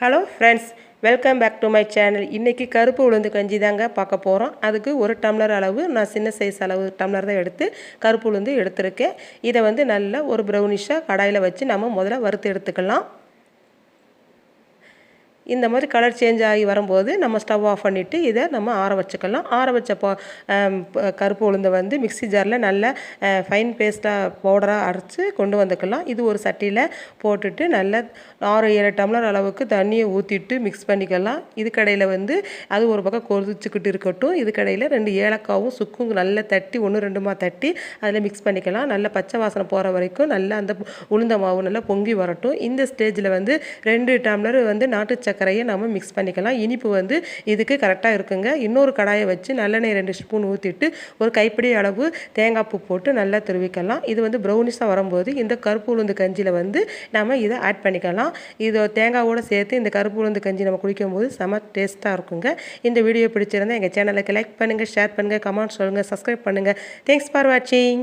Hello friends welcome back to my channel இன்றைக்கி கருப்பு உளுந்து கஞ்சி தாங்க பார்க்க போகிறோம் அதுக்கு ஒரு டம்ளர் அளவு நான் சின்ன சைஸ் அளவு டம்ளர் தான் எடுத்து கருப்பு உளுந்து எடுத்திருக்கேன். இதை வந்து நல்லா ஒரு ப்ரௌனிஷாக கடாயில் வச்சு நம்ம முதல்ல வறுத்து எடுத்துக்கலாம். இந்த மாதிரி கலர் சேஞ்ச் ஆகி வரும்போது நம்ம ஸ்டவ் ஆஃப் பண்ணிவிட்டு இதை நம்ம ஆற வச்சுக்கலாம். ஆற வச்ச போ கருப்பு உளுந்தை வந்து மிக்ஸி ஜாரில் நல்ல ஃபைன் பேஸ்ட்டாக பவுடராக அரைச்சி கொண்டு வந்துக்கலாம். இது ஒரு சட்டியில் போட்டுட்டு நல்ல ஆறு ஏழு டம்ளர் அளவுக்கு தண்ணியை ஊற்றிட்டு மிக்ஸ் பண்ணிக்கலாம். இது கடையில் வந்து அது ஒரு பக்கம் கொதிச்சுக்கிட்டு இருக்கட்டும். இது கடையில் ரெண்டு ஏலக்காவும் சுக்கும் நல்லா தட்டி ஒன்று ரெண்டுமா தட்டி அதில் மிக்ஸ் பண்ணிக்கலாம். நல்ல பச்சை வாசனை போகிற வரைக்கும் நல்லா அந்த உளுந்த மாவு நல்லா பொங்கி வரட்டும். இந்த ஸ்டேஜில் வந்து ரெண்டு டம்ளர் வந்து நாட்டு சக்கரை சர்க்கரையை நம்ம மிக்ஸ் பண்ணிக்கலாம். இனிப்பு வந்து இதுக்கு கரெக்டாக இருக்குங்க. இன்னொரு கடாயை வச்சு நல்லெண்ணெய் ரெண்டு ஸ்பூன் ஊற்றிட்டு ஒரு கைப்பிடி அளவு தேங்காய் பூ போட்டு நல்லா துருவிக்கலாம். இது வந்து ப்ரௌனிஸாக வரும்போது இந்த கருப்பு உளுந்து கஞ்சியில் வந்து நம்ம இதை ஆட் பண்ணிக்கலாம். இது தேங்காவோடு சேர்த்து இந்த கருப்பு உளுந்து கஞ்சி நம்ம குடிக்கும்போது செம டேஸ்ட்டாக இருக்குங்க. இந்த வீடியோ பிடிச்சிருந்தா எங்கள் சேனலுக்கு லைக் பண்ணுங்கள் ஷேர் பண்ணுங்கள் கமெண்ட் சொல்லுங்கள் சப்ஸ்கிரைப் பண்ணுங்கள் தேங்க்ஸ் ஃபார் வாட்சிங்